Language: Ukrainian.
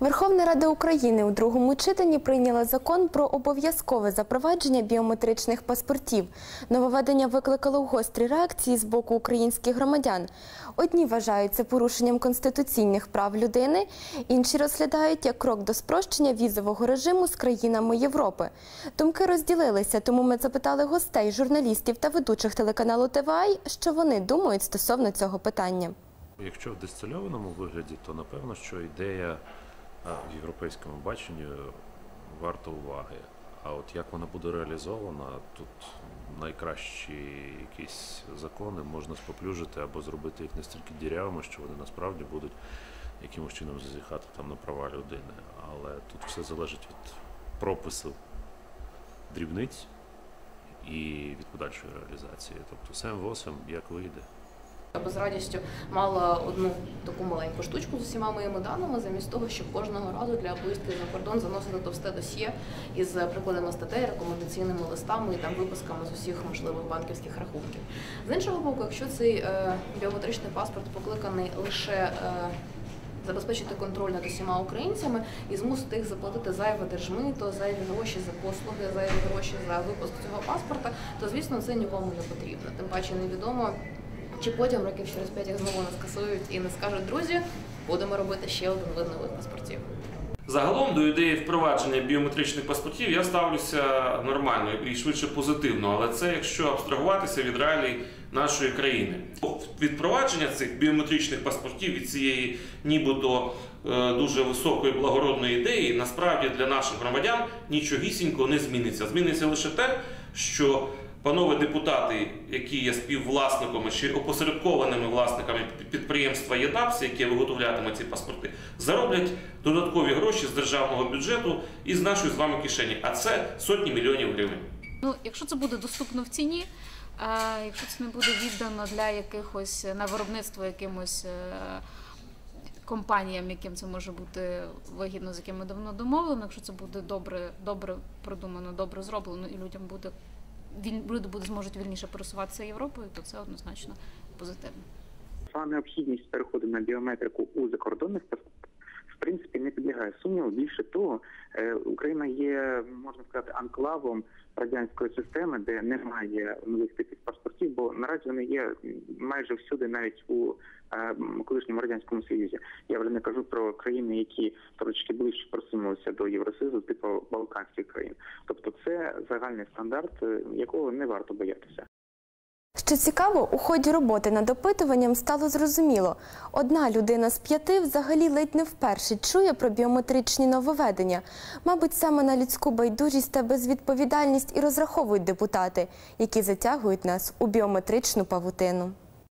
Верховна Рада України у другому читанні прийняла закон про обов'язкове запровадження біометричних паспортів. Нововведення викликало гострі реакції з боку українських громадян. Одні вважають це порушенням конституційних прав людини, інші розглядають як крок до спрощення візового режиму з країнами Європи. Думки розділилися, тому ми запитали гостей, журналістів та ведучих телеканалу ТВАЙ, що вони думають стосовно цього питання. Якщо в дистильованому вигляді, то напевно, що ідея в європейському баченні варта уваги. А от як вона буде реалізована, тут найкращі якісь закони можна споплюжити або зробити їх настільки дірявими, що вони насправді будуть якимось чином зазіхати там на права людини. Але тут все залежить від пропису дрібниць і від подальшої реалізації. Тобто сем восем як вийде. Я би з радістю мала одну таку маленьку штучку з усіма моїми даними, замість того, щоб кожного разу для поїздки за кордон заносити товсте досьє із прикладами статей, рекомендаційними листами і там виписками з усіх можливих банківських рахунків. З іншого боку, якщо цей е, біометричний паспорт покликаний лише е, забезпечити контроль над усіма українцями і змусити їх заплатити зайве держмито, зайві гроші за послуги, зайві гроші за випуск цього паспорта, то звісно це нікому не потрібно. Тим паче невідомо. Чи потім років через п'ять їх знову не скасують і не скажуть, друзі, будемо робити ще один вид нових паспортів. Загалом до ідеї впровадження біометричних паспортів я ставлюся нормально і швидше позитивно, але це якщо абстрагуватися від реалій нашої країни. Від впровадження цих біометричних паспортів від цієї нібито е, дуже високої благородної ідеї, насправді для наших громадян нічогісінько не зміниться. Зміниться лише те, що панове депутати, які є співвласниками чи опосередкованими власниками підприємства ЄДАПС, яке виготовлятиме ці паспорти, зароблять додаткові гроші з державного бюджету і з нашої з вами кишені. А це сотні мільйонів гривень. Ну, якщо це буде доступно в ціні, а якщо це не буде віддано для якихось на виробництво якимось е, компаніям, яким це може бути вигідно, з якими давно домовлено, якщо це буде добре, добре продумано, добре зроблено, і людям буде люди будуть зможуть вільніше пересуватися Європою, то це однозначно позитивно. Сама необхідність переходу на біометрику у закордонних паспортах в принципі не підлягає сумніву. Більше того, е, Україна є, можна сказати, анклавом радянської системи, де немає нових типів паспортів, бо наразі вони є майже всюди, навіть у е, колишньому радянському союзі. Я вже не кажу про країни, які трошки ближче просунулися до Євросоюзу, типу Балканських країн. Тобто, це загальний стандарт, е, якого не варто боятися. Що цікаво, у ході роботи над опитуванням стало зрозуміло, одна людина з п'яти взагалі ледь не вперше чує про біометричні нововведення. Мабуть, саме на людську байдужість та безвідповідальність і розраховують депутати, які затягують нас у біометричну павутину.